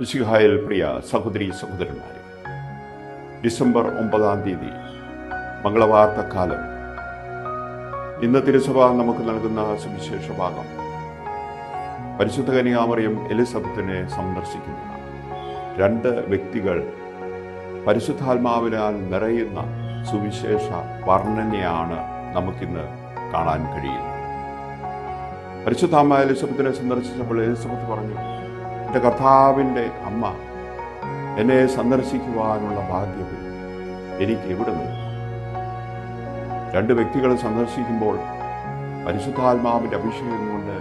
മിശിഹായിൽ പ്രിയ സഹോദരി സഹോദരന്മാരെ ഡിസംബർ ഒമ്പതാം തീയതി മംഗളവാർത്തക്കാലം ഇന്ന് തിരുസഭ നമുക്ക് നൽകുന്ന സുവിശേഷ ഭാഗം. പരിശുദ്ധ കനികാമറിയം എലിസബത്തിനെ സന്ദർശിക്കുന്നതാണ് രണ്ട് വ്യക്തികൾ പരിശുദ്ധാത്മാവിനാൽ നിറയുന്ന സുവിശേഷ വർണനയാണ് നമുക്കിന്ന് കാണാൻ കഴിയുന്നത്. പരിശുദ്ധാമ്മ എലിസബത്തിനെ സന്ദർശിച്ചപ്പോൾ എലിസബത്ത് പറഞ്ഞു എന്റെ കർത്താവിന്റെ അമ്മ എന്നെ സന്ദർശിക്കുവാനുള്ള ഭാഗ്യം എനിക്ക് എവിടെ നിന്ന്? രണ്ട് വ്യക്തികളെ സന്ദർശിക്കുമ്പോൾ പരിശുദ്ധാത്മാവിന്റെ അഭിഷേകം കൊണ്ട്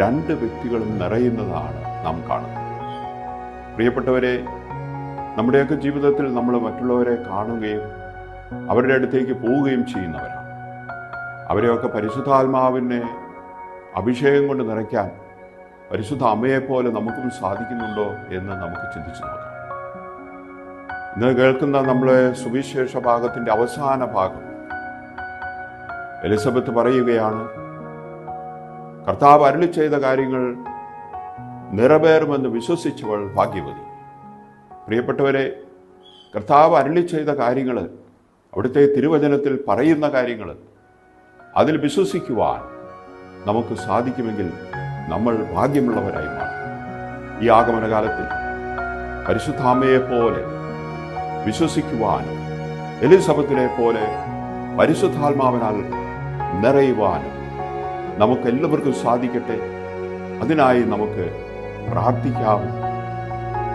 രണ്ട് വ്യക്തികളും നിറയുന്നതാണ് നാം കാണുന്നത്. പ്രിയപ്പെട്ടവരെ നമ്മുടെയൊക്കെ ജീവിതത്തിൽ നമ്മൾ മറ്റുള്ളവരെ കാണുകയും അവരുടെ അടുത്തേക്ക് പോവുകയും ചെയ്യുന്നവരാണ്. അവരെയൊക്കെ പരിശുദ്ധാത്മാവിനെ അഭിഷേകം കൊണ്ട് നിറയ്ക്കാൻ പരിശുദ്ധ അമ്മയെപ്പോലെ നമുക്കും സാധിക്കുന്നുണ്ടോ എന്ന് നമുക്ക് ചിന്തിച്ചു നോക്കാം. ഇന്ന് കേൾക്കുന്ന നമ്മളെ സുവിശേഷ ഭാഗത്തിന്റെ അവസാന ഭാഗം. എലിസബത്ത് പറയുകയാണ് കർത്താവ് അരുളി ചെയ്ത കാര്യങ്ങൾ നിറവേറുമെന്ന് വിശ്വസിച്ചവൾ ഭാഗ്യവതി. പ്രിയപ്പെട്ടവരെ കർത്താവ് അരുളി ചെയ്ത കാര്യങ്ങൾ അവിടുത്തെ തിരുവചനത്തിൽ പറയുന്ന കാര്യങ്ങൾ അതിൽ വിശ്വസിക്കുവാൻ നമുക്ക് സാധിക്കുമെങ്കിൽ നമ്മൾ ഭാഗ്യമുള്ളവരായി മാറും. ഈ ആഗമനകാലത്തിൽ പരിശുദ്ധാമ്മയെ പോലെ വിശ്വസിക്കുവാനും എലിസബത്തിനെ പോലെ പരിശുദ്ധാത്മാവിനാൽ നിറയുവാനും നമുക്കെല്ലാവർക്കും സാധിക്കട്ടെ. അതിനായി നമുക്ക് പ്രാർത്ഥിക്കാം.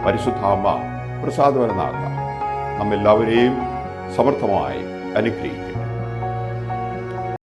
പരിശുദ്ധാമ്മ പ്രസാദവരനാക്കാം. നമ്മെല്ലാവരെയും സമർത്ഥമായി അനുഗ്രഹിക്കും